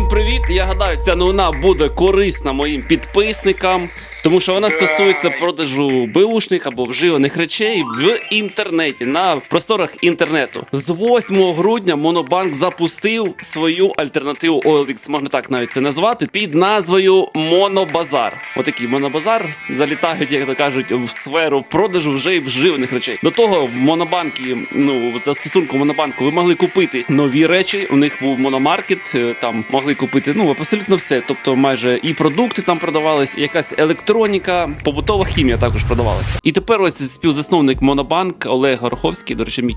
Всім привіт! Я гадаю, ця новина буде корисна моїм підписникам, тому що вона стосується продажу беушних або вживаних речей в інтернеті на просторах інтернету. З 8 грудня Монобанк запустив свою альтернативу OLX, можна так навіть це назвати, під назвою Монобазар. Отакий монобазар залітають, як то кажуть, в сферу продажу вже і вживаних речей. До того в монобанки, ну в застосунку монобанку, ви могли купити нові речі. У них був мономаркет, е, там могли купити ну абсолютно все. Тобто, майже і продукти там продавались, і якась електроніка, побутова хімія також продавалася. І тепер ось співзасновник Монобанк Олег Гороховський, до речі, мій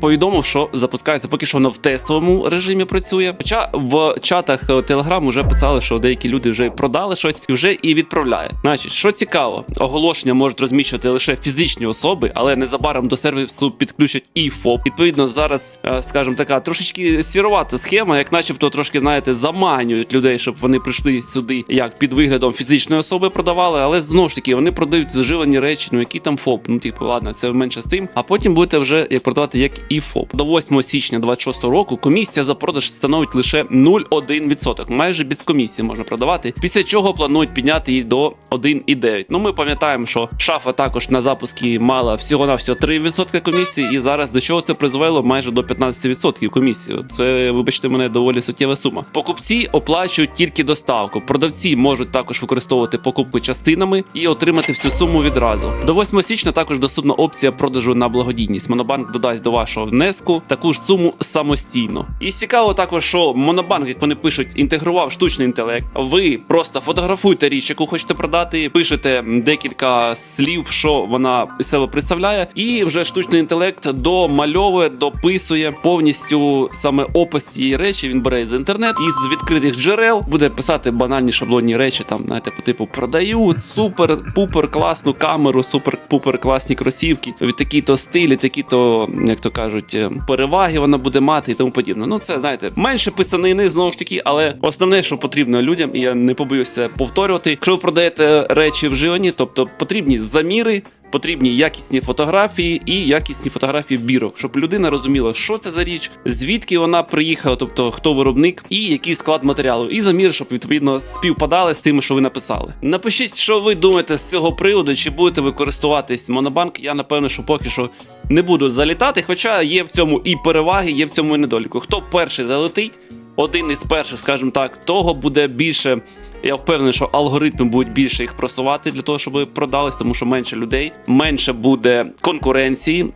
повідомив, що запускається поки що воно в тестовому режимі працює. Хоча в чатах Телеграм вже писали, що деякі люди вже продали щось і вже і відправляють. Значить, що цікаво, оголошення можуть розміщувати лише фізичні особи, але незабаром до сервісу підключать і ФОП. Відповідно, зараз, е, скажімо така, трошечки сіровата схема, як начебто трошки, знаєте, заманюють людей, щоб вони прийшли сюди як під виглядом фізичної особи продавали, але знову ж таки вони продають зживані речі. Ну які там ФОП? Ну, типу, ладно, це менше з тим. А потім будете вже як продавати як і ФОП. До 8 січня 26 року комісія за продаж становить лише 0,1%. Майже без комісії можна продавати. Після чого планують підняти її до 1,9%. Ну ми пам'ятаємо, що шафа також на запускі мала всього на всього 3% комісії, і зараз до чого це призвело майже до 15% комісії. Це, вибачте мене, доволі суттєва сума. Покупці оплачують тільки доставку. Продавці можуть також використовувати покупки частинами і отримати всю суму відразу. До 8 січня також доступна опція продажу на благодійність. Монобанк додасть до вашого внеску таку ж суму самостійно. І цікаво також, що Монобанк, як вони пишуть, інтегрував штучний інтелект. Ви просто фотографуєте річ, яку хочете продати, пишете декілька слів, що вона себе представляє, і вже штучний інтелект домальовує, дописує повністю саме опис цієї речі. Він бере з інтернету із відкритих джерел, буде писати банальні шаблонні речі. Там знаєте, по типу продаю супер пупер класну камеру, супер пупер класні кросівки від такі-то стилі, такі-то, як то кажуть, е, переваги вона буде мати і тому подібне. Ну це знаєте, менше писанини знову ж таки, але основне, що потрібно людям, і я не побоюся повторювати. Якщо ви продаєте речі вживані, тобто потрібні заміри. Потрібні якісні фотографії і якісні фотографії бірок, щоб людина розуміла, що це за річ, звідки вона приїхала, тобто хто виробник, і який склад матеріалу, і заміри, щоб відповідно співпадали з тим, що ви написали. Напишіть, що ви думаєте з цього приводу, чи будете ви користуватись Монобанк. Я напевно, що поки що не буду залітати, хоча є в цьому і переваги, є в цьому і недоліку. Хто перший залетить, один із перших, скажімо так, того буде більше. Я впевнений, що алгоритми будуть більше їх просувати для того, щоб продались, тому що менше людей, менше буде конкуренції.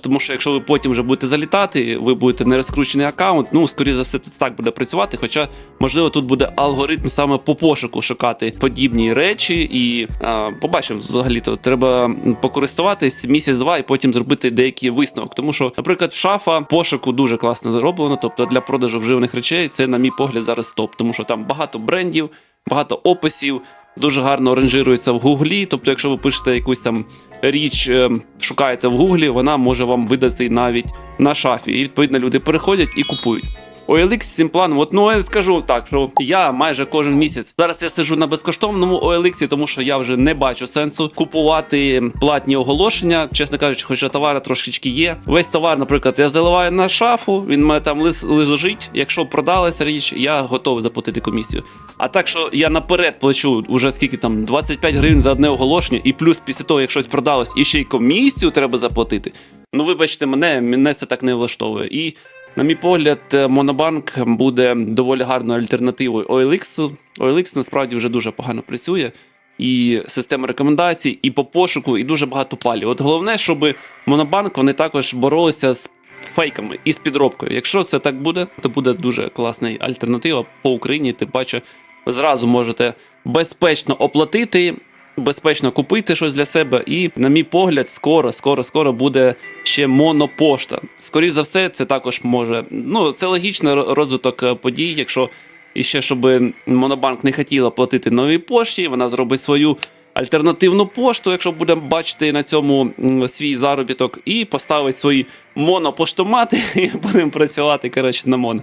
Тому що якщо ви потім вже будете залітати, ви будете не розкручений аккаунт. Ну скоріше за все, тут так буде працювати. Хоча, можливо, тут буде алгоритм саме по пошуку шукати подібні речі, і а, побачимо взагалі то треба покористуватись місяць-два і потім зробити деякий висновок. Тому що, наприклад, в шафа пошуку дуже класно зроблено. Тобто для продажу вживаних речей це, на мій погляд, зараз топ, тому що там багато брендів, багато описів. Дуже гарно ранжирується в Гуглі. Тобто, якщо ви пишете якусь там річ, е, шукаєте в Гуглі, вона може вам видати навіть на шафі. І відповідно люди переходять і купують. OLX з цим планом, от ну я скажу так, що я майже кожен місяць зараз я сиджу на безкоштовному OLX, тому що я вже не бачу сенсу купувати платні оголошення. Чесно кажучи, хоча товари трошечки є. Весь товар, наприклад, я заливаю на шафу, він мене там лежить. Якщо продалася річ, я готовий заплатити комісію. А так, що я наперед плачу уже скільки там 25 гривень за одне оголошення, і плюс після того, як щось продалось, і ще й комісію треба заплатити. Ну, вибачте мене, мене це так не влаштовує. І на мій погляд, е, Монобанк буде доволі гарною альтернативою OLX. OLX насправді вже дуже погано працює. І система рекомендацій, і по пошуку, і дуже багато палів. От головне, щоб Монобанк вони також боролися з фейками і з підробкою. Якщо це так буде, то буде дуже класна альтернатива по Україні. Тим паче, ви зразу можете безпечно оплатити безпечно купити щось для себе. І, на мій погляд, скоро, скоро, скоро буде ще монопошта. Скоріше за все, це також може. Ну, це логічний розвиток е, подій, якщо і ще щоб Монобанк не хотіла платити новій пошті, вона зробить свою. Альтернативну пошту, якщо будемо бачити на цьому свій заробіток, і поставить свої монопоштомати, і будемо працювати коротше, на моно.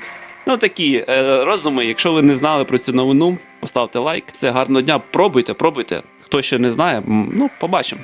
Ну такі е, розуми. Якщо ви не знали про цю новину, поставте лайк. Все гарного дня. Пробуйте, пробуйте. Хто ще не знає, ну побачимо.